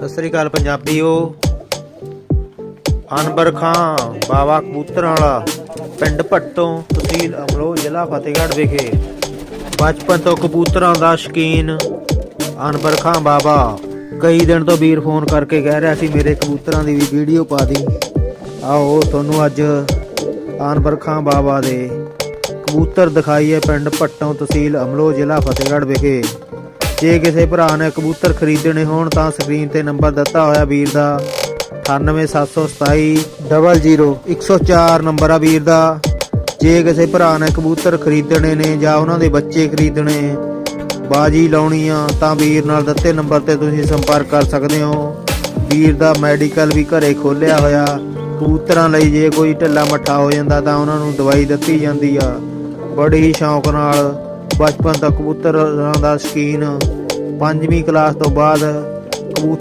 ਸਤਿ ਸ੍ਰੀ ਅਕਾਲ ਪੰਜਾਬੀਓ। ਅਨਬਰ ਖਾਂ, ਬਾਵਾ ਕਬੂਤਰਾਂ ਵਾਲਾ, ਪਿੰਡ ਭੱਟੋਂ ਤਹਿਸੀਲ ਅਮਲੋ ਜ਼ਿਲ੍ਹਾ ਫਤਿਹਗੜ੍ਹ ਵਿਖੇ। ਬਚਪਨ ਤੋਂ ਕਬੂਤਰਾਂ ਦਾ ਸ਼ੌਕੀਨ ਅਨਬਰ ਖਾਂ ਬਾਬਾ ਕਈ ਦਿਨ ਤੋਂ ਵੀਰ ਫੋਨ ਕਰਕੇ ਕਹਿ ਰਿਹਾ ਸੀ, ਮੇਰੇ ਕਬੂਤਰਾਂ ਦੀ ਵੀ ਵੀਡੀਓ ਪਾ ਦੀ। ਆਓ, ਤੁਹਾਨੂੰ ਅੱਜ ਅਨਬਰ ਖਾਂ ਬਾਬਾ ਦੇ ਕਬੂਤਰ ਦਿਖਾਈਏ ਪਿੰਡ ਭੱਟੋਂ ਤਹਿਸੀਲ ਅਮਲੋ ਜ਼ਿਲ੍ਹਾ ਫਤਿਹਗੜ੍ਹ ਵਿਖੇ। ਜੇ ਕਿਸੇ ਭਰਾ ਨੇ ਕਬੂਤਰ ਖਰੀਦਣੇ ਹੋਣ ਤਾਂ ਸਕਰੀਨ ਤੇ ਨੰਬਰ ਦਿੱਤਾ ਹੋਇਆ ਵੀਰ ਦਾ। 98727 00 104 ਨੰਬਰ ਆ ਵੀਰ ਦਾ। ਜੇ ਕਿਸੇ ਭਰਾ ਨੇ ਕਬੂਤਰ ਖਰੀਦਣੇ ਨੇ ਜਾਂ ਉਹਨਾਂ ਦੇ ਬੱਚੇ ਖਰੀਦਣੇ ਬਾਜੀ ਲਾਉਣੀ ਆ, ਤਾਂ ਵੀਰ ਨਾਲ ਦਿੱਤੇ ਨੰਬਰ ਤੇ ਤੁਸੀਂ ਸੰਪਰਕ ਕਰ ਸਕਦੇ ਹੋ। ਵੀਰ ਦਾ ਮੈਡੀਕਲ ਵੀ ਘਰੇ ਖੋਲਿਆ ਹੋਇਆ। ਕਬੂਤਰਾਂ ਲਈ ਜੇ ਕੋਈ ਢਿੱਲਾ ਮੱਠਾ ਹੋ ਜਾਂਦਾ ਤਾਂ ਉਹਨਾਂ ਨੂੰ ਦਵਾਈ ਦਿੱਤੀ ਜਾਂਦੀ ਆ। ਬੜੀ ਹੀ ਸ਼ੌਂਕ ਨਾਲ ਬਚਪਨ ਤੋਂ ਕਬੂਤਰਾਂ ਦਾ ਸ਼ੌਕੀਨ। ਪੰਜਵੀਂ ਕਲਾਸ ਤੋਂ ਬਾਅਦ ਕਬੂਤਰ